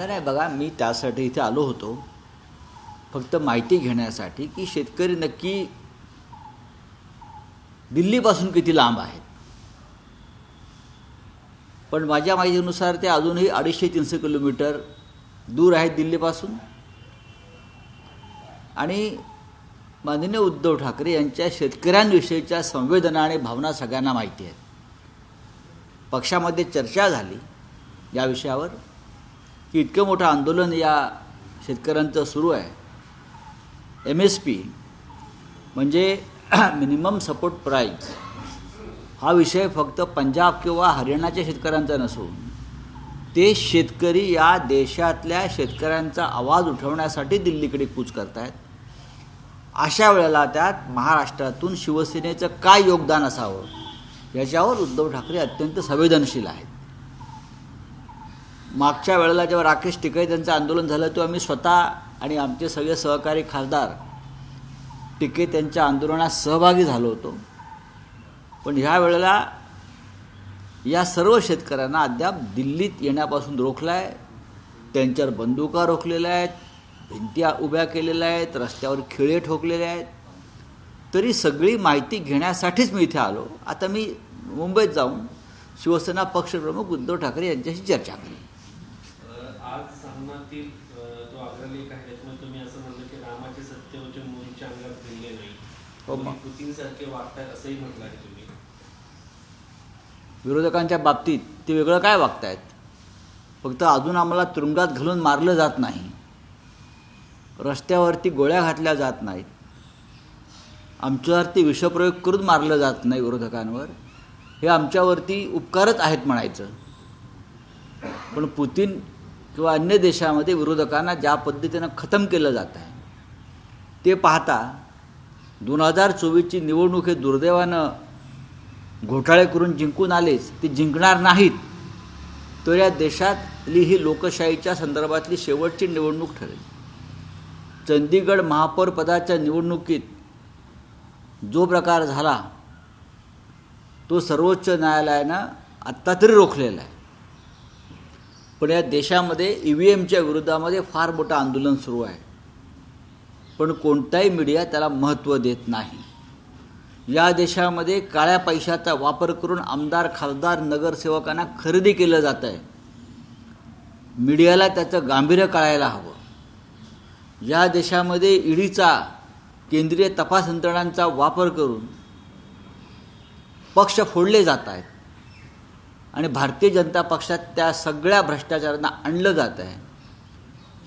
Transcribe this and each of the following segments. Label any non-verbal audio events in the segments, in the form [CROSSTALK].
नाही नाही बघा मी त्यासाठी इथे आलो होतो. फक्त माहिती घेण्यासाठी की शेतकरी नक्की दिल्लीपासून किती लांब आहेत. पण माझ्या माहितीनुसार ते अजूनही अडीचशे तीनशे किलोमीटर दूर आहेत दिल्लीपासून. आणि माननीय उद्धव ठाकरे यांच्या शेतकऱ्यांविषयीच्या संवेदना आणि भावना सगळ्यांना माहिती आहेत. पक्षामध्ये चर्चा झाली या विषयावर. की इतकं मोठं आंदोलन या शेतकऱ्यांचं सुरू आहे. एम एस पी म्हणजे मिनिमम सपोर्ट प्राईज हा विषय फक्त पंजाब किंवा हरियाणाच्या शेतकऱ्यांचा नसून ते शेतकरी या देशातल्या शेतकऱ्यांचा आवाज उठवण्यासाठी दिल्लीकडे कूच करतायत. अशा वेळेला त्यात महाराष्ट्रातून शिवसेनेचं काय योगदान असावं याच्यावर उद्धव ठाकरे अत्यंत संवेदनशील आहेत. मागच्या वेळेला जेव्हा राकेश टिकैत यांचं आंदोलन झालं तेव्हा आम्ही स्वतः आणि आमचे सगळे सहकारी खासदार टिके त्यांच्या आंदोलनात सहभागी झालो होतो. पण ह्या वेळेला या सर्व शेतकऱ्यांना अद्याप दिल्लीत येण्यापासून रोखलं आहे. त्यांच्यावर बंदुका रोखलेल्या आहेत भिंती उभ्या केलेल्या आहेत रस्त्यावर खिळे ठोकलेले आहेत. तरी सगळी माहिती घेण्यासाठीच मी इथे आलो. आता मी मुंबईत जाऊन शिवसेना पक्षप्रमुख उद्धव ठाकरे यांच्याशी चर्चा करेन. आज सामनातील तो अग्रलेख आहे त्याच्यामध्ये तुम्ही असं म्हणलं की रामाचे सत्यवचन मोदीच्या अंगात भिडले नाही. हो, मग. पुतीनसारखे वागतात असंही म्हटलं आहे तुम्ही. विरोधकांच्या बाबतीत ते वेगळं काय वागतायत? फक्त अजून आम्हाला तुरुंगात घालून मारलं जात नाही. रस्त्यावरती गोळ्या घातल्या जात नाहीत. आमच्यावरती विषप्रयोग करून मारलं जात नाही विरोधकांवर. हे आमच्यावरती उपकारच आहेत म्हणायचं. पण पुतीन किंवा अन्य देशामध्ये विरोधकांना ज्या पद्धतीनं खतम केलं जात आहे ते पाहता दोन हजार चोवीसची निवडणूक हे दुर्दैवानं घोटाळे करून जिंकून आलेच ते जिंकणार नाहीत. तर या देशातली ही लोकशाहीच्या संदर्भातली शेवटची निवडणूक ठरेल. चंदीगड महापौर पदाच्या निवडणुकीत जो प्रकार झाला तो सर्वोच्च न्यायालयानं आत्ता तरी रोखलेला आहे. पण या देशामध्ये ई व्ही एमच्या विरोधामध्ये फार मोठं आंदोलन सुरू आहे. पण कोणताही मीडिया त्याला महत्त्व देत नाही. या देशामध्ये काळ्या पैशाचा वापर करून आमदार खासदार नगरसेवकांना खरेदी केलं जात आहे. मीडियाला त्याचं गांभीर्य कळायला हवं. या देशामध्ये ईडीचा केंद्रीय तपास यंत्रणांचा वापर करून पक्ष फोडले जात आहेत. आणि भारतीय जनता पक्षात त्या सगळ्या भ्रष्टाचारांना आणलं जात आहे.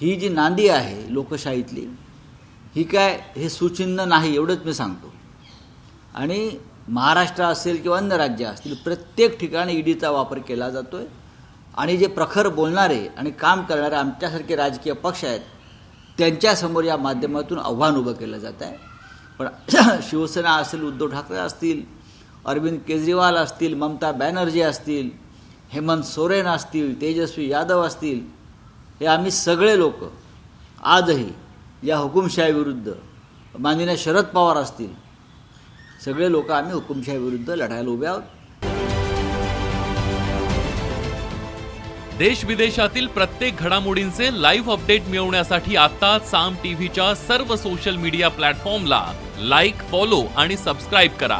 ही जी नांदी आहे लोकशाहीतली ही काय हे सुचिन्ह नाही एवढंच मी सांगतो. आणि महाराष्ट्र असेल किंवा अन्य राज्य असतील प्रत्येक ठिकाणी ईडीचा वापर केला जातो आहे आणि जे प्रखर बोलणारे आणि काम करणारे आमच्यासारखे राजकीय पक्ष आहेत त्यांच्यासमोर या माध्यमातून आव्हान उभं केलं जात आहे. पण [CLEARS THROAT] शिवसेना असेल उद्धव ठाकरे असतील अरविंद केजरीवाल असतील ममता बॅनर्जी असतील हेमंत सोरेन असतील तेजस्वी यादव असतील हे आम्ही सगळे लोक आजही या हुकुमशाहीविरुद्ध माननीय शरद पवार असतील सगळे लोक आम्ही हुकुमशाहीविरुद्ध लढायला उभे आहोत. देश विदेशातील प्रत्येक घडामोडींचे लाईव्ह अपडेट मिळवण्यासाठी आता साम टीव्हीच्या सर्व सोशल मीडिया प्लॅटफॉर्मला लाईक फॉलो आणि सबस्क्राईब करा.